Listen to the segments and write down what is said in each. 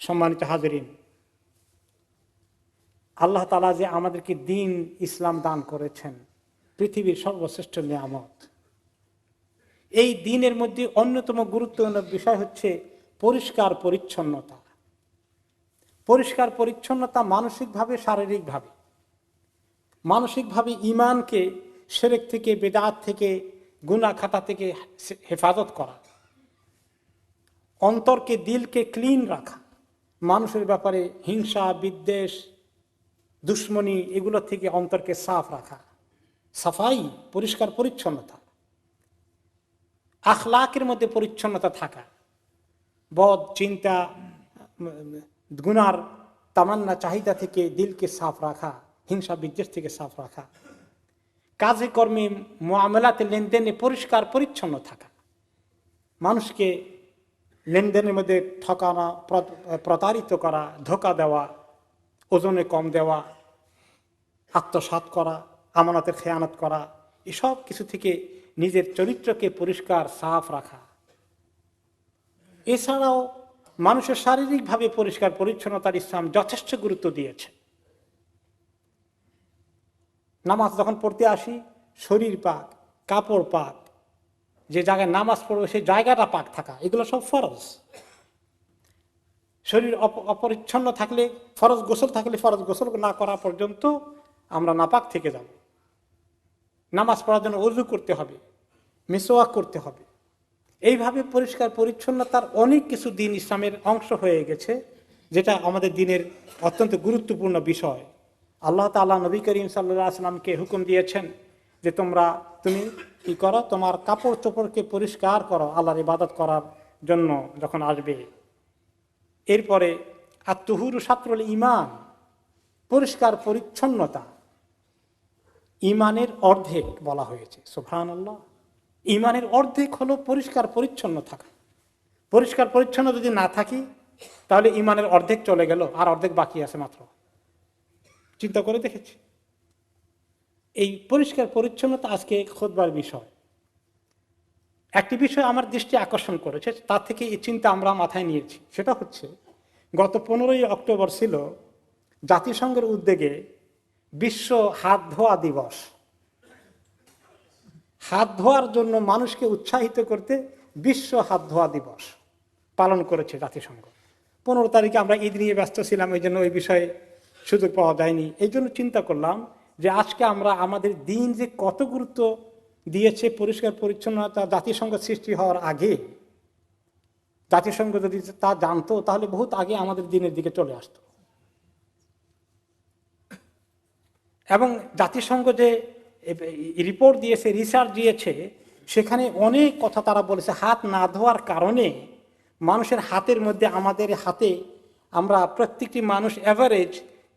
সম্মানিত হাজরিন, আল্লাহ তালা যে আমাদেরকে দিন ইসলাম দান করেছেন, পৃথিবীর সর্বশ্রেষ্ঠ নিয়ামত। এই দিনের মধ্যে অন্যতম গুরুত্বপূর্ণ বিষয় হচ্ছে পরিষ্কার পরিচ্ছন্নতা। পরিষ্কার পরিচ্ছন্নতা মানসিকভাবে, শারীরিকভাবে। মানসিকভাবে ইমানকে সেরেক থেকে, বেদাত থেকে গুনা খাতা থেকে হেফাজত করা। অন্তরকে, দিলকে ক্লিন রাখা। মানুষের ব্যাপারে হিংসা, বিদ্বেষ, দুশ্মনী এগুলো থেকে অন্তরকে সাফ রাখা। সাফাই, পরিষ্কার, পরিচ্ছন্নতা। আখলাকের মধ্যে পরিচ্ছন্নতা থাকা। বদ, চিন্তা, গুনার তামান্না, চাহিদা থেকে দিলকে সাফ রাখা, হিংসা, বিদ্বেষ থেকে সাফ রাখা। কাজে, কর্মে মোয়ামেলাতে লেনদেনে পরিষ্কার, পরিচ্ছন্ন থাকা। মানুষকে লেনদেনের মধ্যে ঠকানো প্রতারিত করা, ধোকা দেওয়া, ওজনে কম দেওয়া আত্মসাত করা, আমানতের খেয়ানত করা, এসব কিছু থেকে নিজের চরিত্রকে পরিষ্কার, সাফ রাখা। এছাড়াও মানুষের শারীরিকভাবে পরিষ্কার, পরিচ্ছন্নতার ইসলাম যথেষ্ট গুরুত্ব দিয়েছে। নামাজ যখন পড়তে আসি, শরীর পাক, কাপড় পাক যে জায়গায় নামাজ পড়বে, সেই জায়গাটা পাক থাকা, এগুলো সব ফরজ। শরীর অপরিচ্ছন্ন থাকলে ফরজ গোসল থাকলে ফরজ গোসল না করা পর্যন্ত আমরা নাপাক থেকে যাব। নামাজ পড়ার জন্য অজু করতে হবে মিসোয়াক করতে হবে। এইভাবে পরিষ্কার পরিচ্ছন্নতার অনেক কিছু দিন ইসলামের অংশ হয়ে গেছে, যেটা আমাদের দিনের অত্যন্ত গুরুত্বপূর্ণ বিষয়। আল্লাহ তাল্লাহ নবী করিম সাল্লাহ আসলামকে হুকুম দিয়েছেন যে তোমরা, তুমি কি করো? তোমার কাপড় চোপড়কে পরিষ্কার করো, আল্লাহর ইবাদত করার জন্য যখন আসবে। এরপরে, আত্মহুর সাত্রল ইমান পরিষ্কার পরিচ্ছন্নতা। ইমানের অর্ধেক বলা হয়েছে সোফান আল্লাহ ইমানের অর্ধেক হলো পরিষ্কার পরিচ্ছন্ন থাকা। পরিষ্কার পরিচ্ছন্ন যদি না থাকি, তাহলে ইমানের অর্ধেক চলে গেল, আর অর্ধেক বাকি আছে মাত্র। চিন্তা করে দেখেছি? এই পরিষ্কার পরিচ্ছন্নতা আজকে খোদবার বিষয়। একটি বিষয় আমার দৃষ্টি আকর্ষণ করেছে, তার থেকে এই চিন্তা আমরা মাথায় নিয়েছি। সেটা হচ্ছে, গত পনেরোই অক্টোবর ছিল জাতিসংঘের উদ্যোগে বিশ্ব হাত ধোয়া দিবস। হাত ধোয়ার জন্য মানুষকে উৎসাহিত করতে বিশ্ব হাত ধোয়া দিবস পালন করেছে জাতিসংঘ। পনেরো তারিখে আমরা ঈদ নিয়ে ব্যস্ত ছিলাম, এই জন্য ওই বিষয়ে সুযোগ পাওয়া যায়নি। এই জন্য চিন্তা করলাম যে আজকে আমরা আমাদের দিন যে কত গুরুত্ব দিয়েছে পরিষ্কার পরিচ্ছন্নতা, জাতিসংঘ সৃষ্টি হওয়ার আগে, জাতিসংঘ যদি তা জানতো, তাহলে বহুত আগে আমাদের দিনের দিকে চলে আসত। এবং জাতিসংঘ যে রিপোর্ট দিয়েছে রিসার্চ দিয়েছে, সেখানে অনেক কথা তারা বলেছে। হাত না ধোয়ার কারণে মানুষের হাতের মধ্যে, আমাদের হাতে আমরা প্রত্যেকটি মানুষ অ্যাভারেজ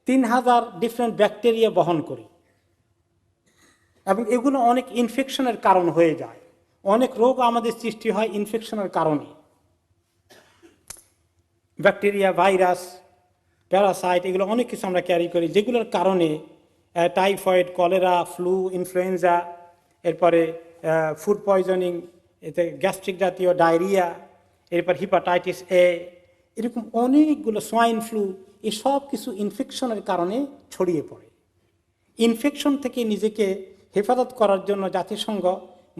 তিন হাজার ডিফারেন্ট ব্যাকটেরিয়া বহন করি। এবং এগুলো অনেক ইনফেকশনের কারণ হয়ে যায়। অনেক রোগ আমাদের সৃষ্টি হয় ইনফেকশনের কারণে। ব্যাকটেরিয়া ভাইরাস প্যারাসাইট এগুলো অনেক কিছু আমরা ক্যারি করি, যেগুলোর কারণে টাইফয়েড কলেরা ফ্লু ইনফ্লুয়েঞ্জা এরপরে ফুড পয়জনিং এতে গ্যাস্ট্রিক জাতীয় ডায়রিয়া এরপর হিপাটাইটিস এ এরকম অনেকগুলো সোয়াইন ফ্লু এসব কিছু ইনফেকশনের কারণে ছড়িয়ে পড়ে। ইনফেকশন থেকে নিজেকে হেফাজত করার জন্য জাতিসংঘ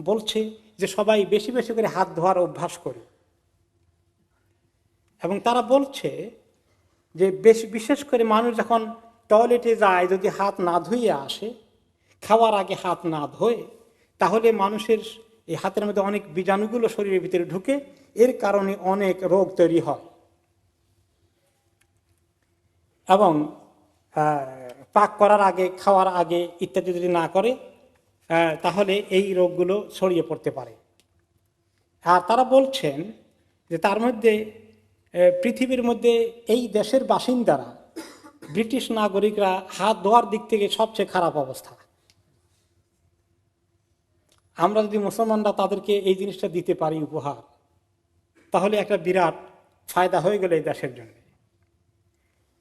বলছে যে সবাই বেশি বেশি করে হাত ধোয়ার অভ্যাস করে। এবং তারা বলছে যে বেশ বিশেষ করে মানুষ যখন টয়লেটে যায়, যদি হাত না ধুয়ে আসে, খাওয়ার আগে হাত না ধোয়ে, তাহলে মানুষের এই হাতের মধ্যে অনেক বীজাণুগুলো শরীরের ভিতরে ঢুকে, এর কারণে অনেক রোগ তৈরি হয়। এবং পাক করার আগে, খাওয়ার আগে ইত্যাদি যদি না করে তাহলে এই রোগগুলো ছড়িয়ে পড়তে পারে। আর তারা বলছেন যে তার মধ্যে পৃথিবীর মধ্যে এই দেশের বাসিন্দারা, ব্রিটিশ নাগরিকরা হাত ধোয়ার দিক থেকে সবচেয়ে খারাপ অবস্থা। আমরা যদি মুসলমানরা তাদেরকে এই জিনিসটা দিতে পারি উপহার, তাহলে একটা বিরাট ফায়দা হয়ে গেল এই দেশের জন্য।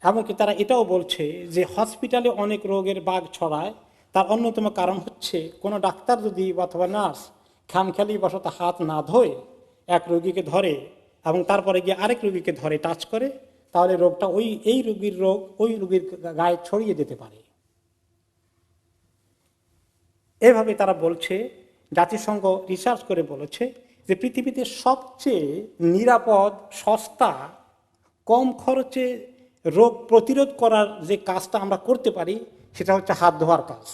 এমনকি তারা এটাও বলছে যে হসপিটালে অনেক রোগের বাঘ ছড়ায় তার অন্যতম কারণ হচ্ছে, কোনো ডাক্তার যদি অথবা নার্স খামখেয়ালি বসত হাত না ধোয়ে, এক রোগীকে ধরে এবং তারপরে গিয়ে আরেক রোগীকে ধরে, টাচ করে, তাহলে রোগটা ওই, এই রোগীর রোগ ওই রোগীর গায়ে ছড়িয়ে যেতে পারে। এভাবে তারা বলছে, জাতিসংঘ রিসার্চ করে বলেছে যে পৃথিবীতে সবচেয়ে নিরাপদ, সস্তা, কম খরচে রোগ প্রতিরোধ করার যে কাজটা আমরা করতে পারি সেটা হচ্ছে হাত ধোয়ার কাজ।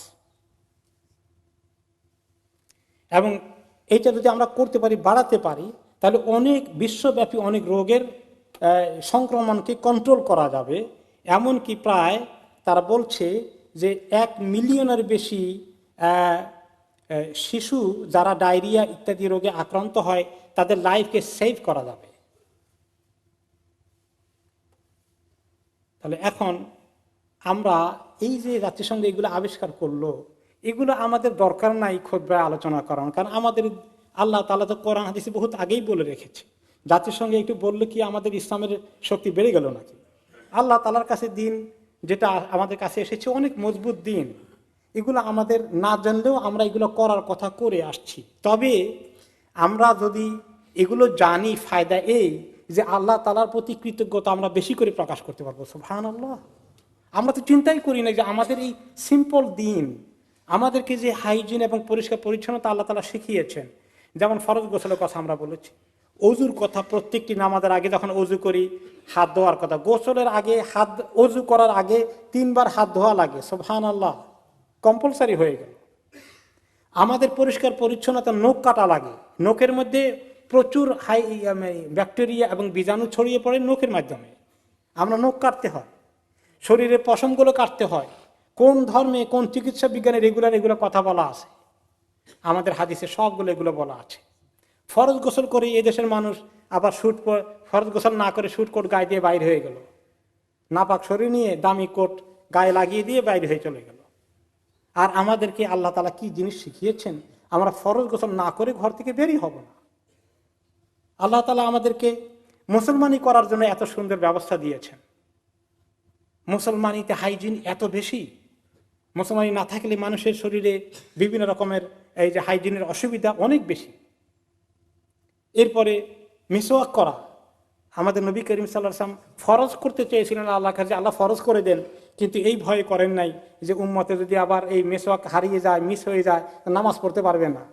এবং এইটা যদি আমরা করতে পারি, বাড়াতে পারি, তাহলে অনেক বিশ্বব্যাপী অনেক রোগের সংক্রমণকে কন্ট্রোল করা যাবে। এমনকি প্রায় তারা বলছে যে এক মিলিয়নের বেশি শিশু যারা ডায়রিয়া ইত্যাদি রোগে আক্রান্ত হয়, তাদের লাইফকে সেভ করা যাবে। তাহলে এখন আমরা এই যে জাতিসংঘ এগুলো আবিষ্কার করল, এগুলো আমাদের দরকার নাই খুব আলোচনা করানো কারণ আমাদের আল্লাহ তালা তো কোরআন, হাদিসে বহুত আগেই বলে রেখেছে। জাতিসংঘে একটু বললে কি আমাদের ইসলামের শক্তি বেড়ে গেল নাকি? আল্লাহ তালার কাছে দিন যেটা আমাদের কাছে এসেছে, অনেক মজবুত দিন। এগুলো আমাদের না জানলেও আমরা এগুলো করার কথা করে আসছি। তবে আমরা যদি এগুলো জানি, ফায়দা এই যে আল্লাহ তালার প্রতি কৃতজ্ঞতা আমরা বেশি করে প্রকাশ করতে পারব। সুহান আল্লাহ আমরা তো চিন্তাই করি না যে আমাদের এই সিম্পল দিন, আমাদেরকে যে হাইজিন এবং পরিষ্কার পরিচ্ছন্নতা আল্লাহ তালা শিখিয়েছেন, যেমন ফরজ গোসলের কথা আমরা বলেছি। অজুর কথা প্রত্যেকটি নামাজের আগে যখন অজু করি, হাত ধোয়ার কথা। গোসলের আগে হাত, অজু করার আগে তিনবার হাত ধোয়া লাগে সোহান আল্লাহ কম্পালসারি হয়ে গেল। আমাদের পরিষ্কার পরিচ্ছন্নতা নখ কাটা লাগে। নখের মধ্যে প্রচুর হাই ব্যাকটেরিয়া এবং বীজাণু ছড়িয়ে পড়ে নখের মাধ্যমে। আমরা নখ কাটতে হয়। শরীরের পশমগুলো কাটতে হয়। কোন ধর্মে, কোন চিকিৎসা বিজ্ঞানে রেগুলার এগুলো কথা বলা আছে? আমাদের হাদিসে সবগুলো এগুলো বলা আছে। ফরজ গোসল করে এই দেশের মানুষ আবার শুট ফরজ গোসল না করে শুট কোট গায়ে দিয়ে বাইর হয়ে গেল। নাপাক শরীর নিয়ে দামি কোট গায়ে লাগিয়ে দিয়ে বাইরে হয়ে চলে গেল। আর আমাদেরকে আল্লাহ তালা কি জিনিস শিখিয়েছেন? আমরা ফরজ গোসল না করে ঘর থেকে বেরই হব না। আল্লাহ তালা আমাদেরকে মুসলমানি করার জন্য এত সুন্দর ব্যবস্থা দিয়েছেন। মুসলমানিতে হাইজিন এত বেশি। মুসলমানি না থাকলে মানুষের শরীরে বিভিন্ন রকমের এই যে হাইজিনের অসুবিধা অনেক বেশি। এরপরে মিসওয়াক করা। আমাদের নবী করিম সাল্লাম ফরজ করতে চেয়েছিলেন আল্লাহ কাছে, আল্লাহ ফরজ করে দেন। কিন্তু এই ভয় করেন নাই যে উম্মতে যদি আবার এই মেসওয়াক হারিয়ে যায়, মিস হয়ে যায় নামাজ পড়তে পারবে না।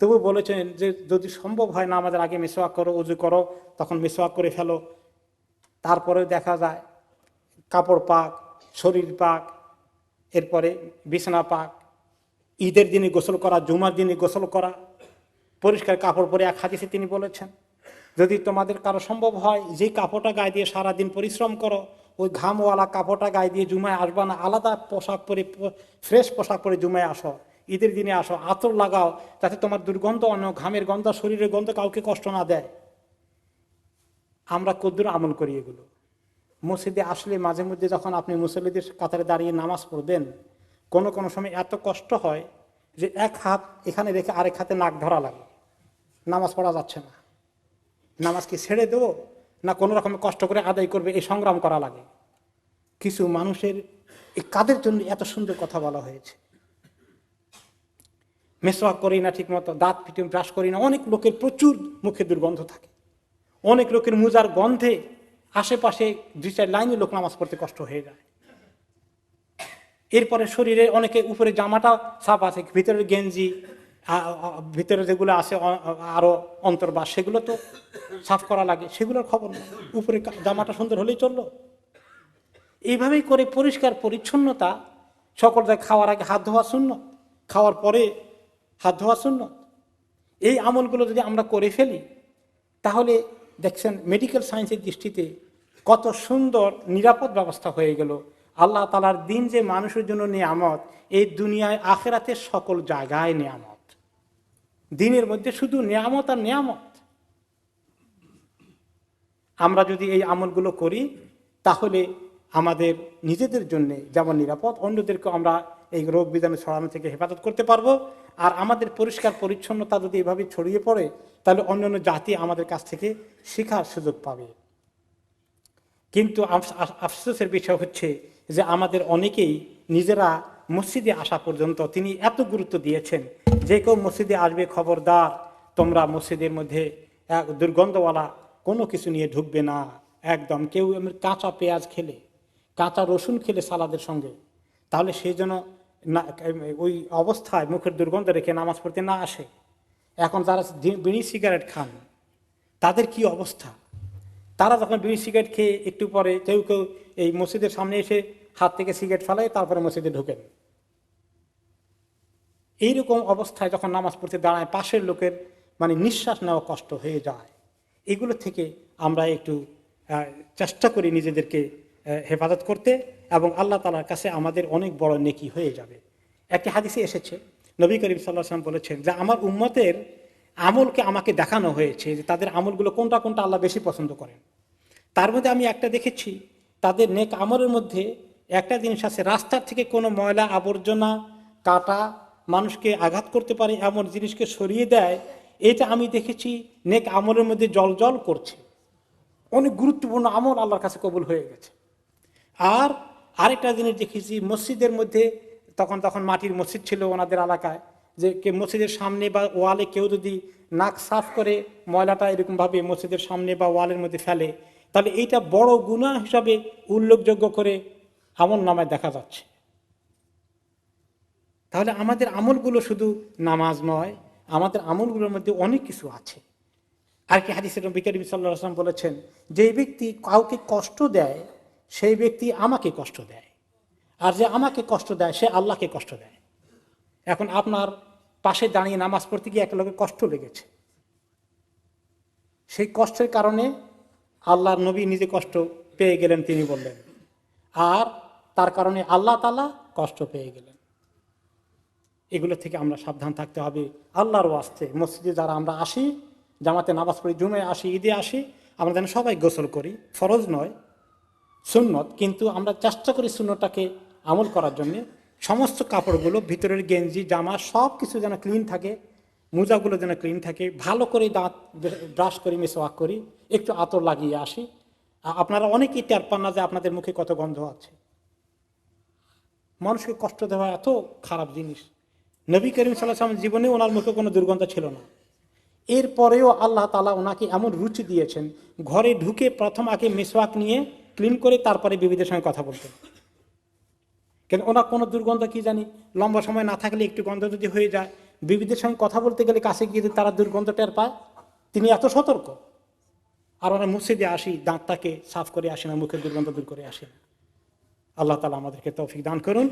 তবু বলেছেন যে যদি সম্ভব হয় না আমাদের আগে মেসোয়াক করো উজু করো, তখন মেসোয়াক করে ফেলো। তারপরে দেখা যায় কাপড় পাক, শরীর পাক, এরপরে বিছানা পাক, ঈদের দিনে গোসল করা, জুমার দিনে গোসল করা, পরিষ্কার কাপড় পরে এক হাদিসে তিনি বলেছেন, যদি তোমাদের কারও সম্ভব হয়, যে কাপড়টা গায়ে দিয়ে সারাদিন পরিশ্রম করো, ওই ঘামওয়ালা কাপড়টা গায়ে দিয়ে জুমায় আসবা না, আলাদা পোশাক পরে, ফ্রেশ পোশাক পরে জুমায় আসো, ঈদের দিনে আসো, আতর লাগাও, যাতে তোমার দুর্গন্ধ অন্য ঘামের গন্ধ, শরীরের গন্ধ কাউকে কষ্ট না দেয়। আমরা কদ্দুর আমল করি এগুলো। মসজিদে আসলে মাঝে মধ্যে যখন আপনি মুসল্লিদের কাতারে দাঁড়িয়ে নামাজ পড়বেন, কোনো কোনো সময় এত কষ্ট হয় যে এক হাত এখানে রেখে আরেক হাতে নাক ধরা লাগে। নামাজ পড়া যাচ্ছে না। নামাজ কি ছেড়ে দেবো না কোনো রকম কষ্ট করে আদায় করবে, এই সংগ্রাম করা লাগে। কিছু মানুষের এই কাদের জন্য এত সুন্দর কথা বলা হয়েছে? মেসওয়াক করি না ঠিক মতো দাঁত পিটে ব্রাশ করি না। অনেক লোকের প্রচুর মুখে দুর্গন্ধ থাকে। অনেক লোকের মুজার গন্ধে আশেপাশে দুই চার লাইনে লোক নামাজ পড়তে কষ্ট হয়ে যায়। এরপরে শরীরে অনেকে উপরে জামাটা সাফ আছে ভিতরে গেঞ্জি ভিতরে যেগুলো আছে আরও অন্তর্বাস সেগুলো তো সাফ করা লাগে, সেগুলোর খবর নেই। উপরে জামাটা সুন্দর হলেই চলল। এইভাবেই করে পরিষ্কার পরিচ্ছন্নতা, সকল জায়গায় খাওয়ার আগে হাত ধোয়া শূন্য খাওয়ার পরে হাত ধোয়া শূন্য এই আমলগুলো যদি আমরা করে ফেলি, তাহলে দেখছেন মেডিকেল সায়েন্সের দৃষ্টিতে কত সুন্দর, নিরাপদ ব্যবস্থা হয়ে গেল। আল্লাহ তালার দিন যে মানুষের জন্য নিয়ামত, এই দুনিয়ায় আখেরাতে সকল জায়গায় নিয়ামত। দিনের মধ্যে শুধু নিয়ামত আর নিয়ামত। আমরা যদি এই আমলগুলো করি, তাহলে আমাদের নিজেদের জন্য যেমন নিরাপদ অন্যদেরকে আমরা এই রোগ বিধানে ছড়ানো থেকে হেফাজত করতে পারব। আর আমাদের পরিষ্কার পরিচ্ছন্নতা যদি এভাবে ছড়িয়ে পড়ে, তাহলে অন্যান্য জাতি আমাদের কাছ থেকে শেখার সুযোগ পাবে। কিন্তু আফসোসের বিষয় হচ্ছে যে আমাদের অনেকেই নিজেরা মসজিদে আসা পর্যন্ত তিনি এত গুরুত্ব দিয়েছেন যে কেউ মসজিদে আসবে খবরদার, তোমরা মসজিদের মধ্যে এক দুর্গন্ধওয়ালা কোনো কিছু নিয়ে ঢুকবে না। একদম কেউ কাঁচা পেঁয়াজ খেলে। কাঁচা রসুন খেলে সালাদের সঙ্গে। তাহলে সে যেন না, ওই অবস্থায় মুখের দুর্গন্ধ রেখে নামাজ পড়তে না আসে। এখন যারা বিড়ি সিগারেট খান, তাদের কি অবস্থা? তারা যখন বিড়ি সিগারেট খেয়ে একটু পরে কেউ কেউ এই মসজিদের সামনে এসে হাত থেকে সিগারেট ফেলায়, তারপরে মসজিদে ঢুকেন। এইরকম অবস্থায় যখন নামাজ পড়তে দাঁড়ায়, পাশের লোকের মানে নিঃশ্বাস নেওয়া কষ্ট হয়ে যায়। এগুলো থেকে আমরা একটু চেষ্টা করি নিজেদেরকে হেফাজত করতে এবং আল্লাহ তালার কাছে আমাদের অনেক বড় নেকি হয়ে যাবে। একটি হাদিসে এসেছে, নবী করিম সাল্লাহ সাল্লাম বলেছেন যে, আমার উম্মতের আমলকে আমাকে দেখানো হয়েছে যে, তাদের আমলগুলো কোনটা কোনটা আল্লাহ বেশি পছন্দ করেন। তার মধ্যে আমি একটা দেখেছি, তাদের নেক আমলের মধ্যে একটা জিনিস আছে, রাস্তার থেকে কোনো ময়লা আবর্জনা কাটা মানুষকে আঘাত করতে পারে, এমন জিনিসকে সরিয়ে দেয়। এটা আমি দেখেছি, নেক আমলের মধ্যে জল জল করছে। অনেক গুরুত্বপূর্ণ আমল আল্লাহর কাছে কবুল হয়ে গেছে। আর আরেকটা জিনিস দেখেছি, মসজিদের মধ্যে তখন তখন মাটির মসজিদ ছিল ওনাদের এলাকায়, যে কে মসজিদের সামনে বা ওয়ালে কেউ যদি নাক সাফ করে ময়লাটা এরকমভাবে মসজিদের সামনে বা ওয়ালের মধ্যে ফেলে, তাহলে এইটা বড় গুণা হিসাবে উল্লেখযোগ্য করে আমল নামায় দেখা যাচ্ছে। তাহলে আমাদের আমলগুলো শুধু নামাজ নয়, আমাদের আমলগুলোর মধ্যে অনেক কিছু আছে। আর কি হাদিসের নবী করিম সাল্লাহ আসলাম বলেছেন, যে ব্যক্তি কাউকে কষ্ট দেয় সেই ব্যক্তি আমাকে কষ্ট দেয়। আর যে আমাকে কষ্ট দেয়, সে আল্লাহকে কষ্ট দেয়। এখন আপনার পাশে দাঁড়িয়ে নামাজ পড়তে গিয়ে এক লোকের কষ্ট লেগেছে। সেই কষ্টের কারণে আল্লাহর নবী নিজে কষ্ট পেয়ে গেলেন তিনি বললেন। আর তার কারণে আল্লাহ তালা কষ্ট পেয়ে গেলেন। এগুলো থেকে আমরা সাবধান থাকতে হবে। আল্লাহর ওয়াস্তে মসজিদে যারা আমরা আসি, জামাতে নামাজ পড়ি জুমে আসি, ঈদে আসি, আমরা যেন সবাই গোসল করি। ফরজ নয় সুন্নত, কিন্তু আমরা চেষ্টা করি সুন্নতটাকে আমল করার জন্য। সমস্ত কাপড়গুলো, ভিতরের গেঞ্জি, জামা সব কিছু যেন ক্লিন থাকে, মোজাগুলো যেন ক্লিন থাকে। ভালো করে দাঁত ব্রাশ করি মেসোয়াক করি, একটু আতর লাগিয়ে আসি। আপনারা অনেকেই টের পান না যে আপনাদের মুখে কত গন্ধ আছে। মানুষকে কষ্ট দেওয়া এত খারাপ জিনিস। নবী করিম সাল্লাহ জীবনে ওনার মুখে কোনো দুর্গন্ধ ছিল না। এরপরেও আল্লাহ তালা ওনাকে এমন রুচি দিয়েছেন, ঘরে ঢুকে প্রথম আগে মেসওয়াক নিয়ে ক্লিন করে তারপরে বিবিদের সঙ্গে কথা বলতেন কেন ওনার কোনো দুর্গন্ধ কি জানি? লম্বা সময় না থাকলে একটু গন্ধ যদি হয়ে যায়, বিবিদের সঙ্গে কথা বলতে গেলে কাছে গিয়ে তারা দুর্গন্ধ টের পায়, তিনি এত সতর্ক। আর ওরা মসজিদে আসি, দাঁতটাকে সাফ করে আসেন না, মুখের দুর্গন্ধ দূর করে আসে না। আল্লাহ তালা আমাদেরকে তৌফিক দান করুন।